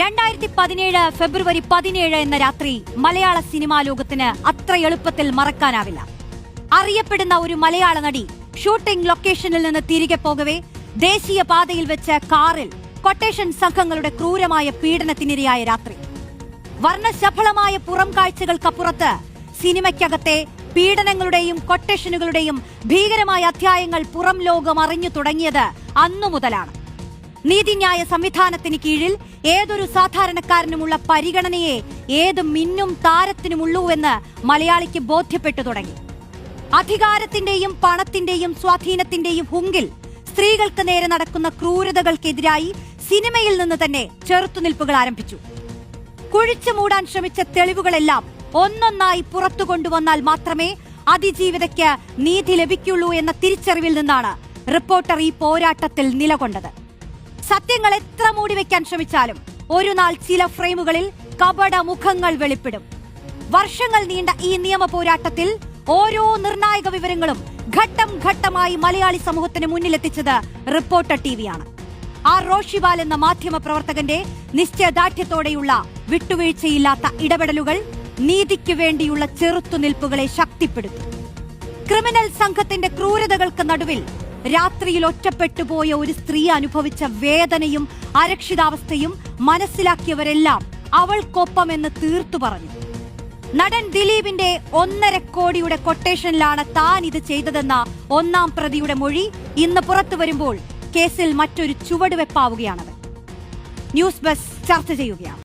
രണ്ടായിരത്തി പതിനേഴ് ഫെബ്രുവരി പതിനേഴ് എന്ന രാത്രി മലയാള സിനിമാ ലോകത്തിന് അത്ര എളുപ്പത്തിൽ മറക്കാനാവില്ല. അറിയപ്പെടുന്ന ഒരു മലയാള നടി ഷൂട്ടിംഗ് ലൊക്കേഷനിൽ നിന്ന് തിരികെ പോകവേ ദേശീയ പാതയിൽ വെച്ച് കാറിൽ കൊട്ടേഷൻ സംഘങ്ങളുടെ ക്രൂരമായ പീഡനത്തിനിരയായ രാത്രി. വർണശഫളമായ പുറം കാഴ്ചകൾക്കപ്പുറത്ത് സിനിമയ്ക്കകത്തെ പീഡനങ്ങളുടെയും കൊട്ടേഷനുകളുടെയും ഭീകരമായ അധ്യായങ്ങൾ പുറം ലോകം അറിഞ്ഞു തുടങ്ങിയത് അന്നു മുതലാണ്. നീതിന്യായ സംവിധാനത്തിന് കീഴിൽ ഏതൊരു സാധാരണക്കാരനുമുള്ള പരിഗണനയെ ഏത് മിന്നും താരത്തിനുമുള്ളൂവെന്ന് മലയാളിക്ക് ബോധ്യപ്പെട്ടു തുടങ്ങി. അധികാരത്തിന്റെയും പണത്തിന്റെയും സ്വാധീനത്തിന്റെയും ഹുങ്കിൽ സ്ത്രീകൾക്ക് നേരെ നടക്കുന്ന ക്രൂരതകൾക്കെതിരായി സിനിമയിൽ നിന്ന് തന്നെ ചെറുത്തുനിൽപ്പുകൾ ആരംഭിച്ചു. കുഴിച്ചു മൂടാൻ ശ്രമിച്ച തെളിവുകളെല്ലാം ഒന്നൊന്നായി പുറത്തു കൊണ്ടുവന്നാൽ മാത്രമേ അതിജീവിതയ്ക്ക് നീതി ലഭിക്കുള്ളൂ എന്ന തിരിച്ചറിവിൽ നിന്നാണ് റിപ്പോർട്ടർ ഈ പോരാട്ടത്തിൽ നിലകൊണ്ടത്. സത്യങ്ങൾ എത്ര മൂടി വെക്കാൻ ശ്രമിച്ചാലും ഒരു നാൾ ചില ഫ്രെയിമുകളിൽ കപട മുഖങ്ങൾ വെളിപ്പെടും. വർഷങ്ങൾ നീണ്ട ഈ നിയമ പോരാട്ടത്തിൽ ഓരോ നിർണായക വിവരങ്ങളും ഘട്ടം ഘട്ടമായി മലയാളി സമൂഹത്തിന് മുന്നിലെത്തിച്ചത് റിപ്പോർട്ടർ ടി ആണ് ആർ റോഷിബാൽ എന്ന മാധ്യമ പ്രവർത്തകന്റെ നിശ്ചയദാർഢ്യത്തോടെയുള്ള വിട്ടുവീഴ്ചയില്ലാത്ത ഇടപെടലുകൾ നീതിക്ക് വേണ്ടിയുള്ള ചെറുത്തുനിൽപ്പുകളെ ശക്തിപ്പെടുത്തി. ക്രിമിനൽ സംഘത്തിന്റെ ക്രൂരതകൾക്ക് നടുവിൽ രാത്രിയിൽ ഒറ്റപ്പെട്ടുപോയ ഒരു സ്ത്രീ അനുഭവിച്ച വേദനയും അരക്ഷിതാവസ്ഥയും മനസ്സിലാക്കിയവരെല്ലാം അവൾക്കൊപ്പമെന്ന് തീർത്തു പറഞ്ഞു. നടൻ ദിലീപിന്റെ ഒന്നര കോടിയുടെ കൊട്ടേഷനിലാണ് താൻ ഇത് ചെയ്തതെന്ന ഒന്നാം പ്രതിയുടെ മൊഴി ഇന്ന് പുറത്തു വരുമ്പോൾ കേസിൽ മറ്റൊരു ചുവടുവെപ്പാവുകയാണത് ന്യൂസ് ബസ് ചർച്ച ചെയ്യുകയാണ്.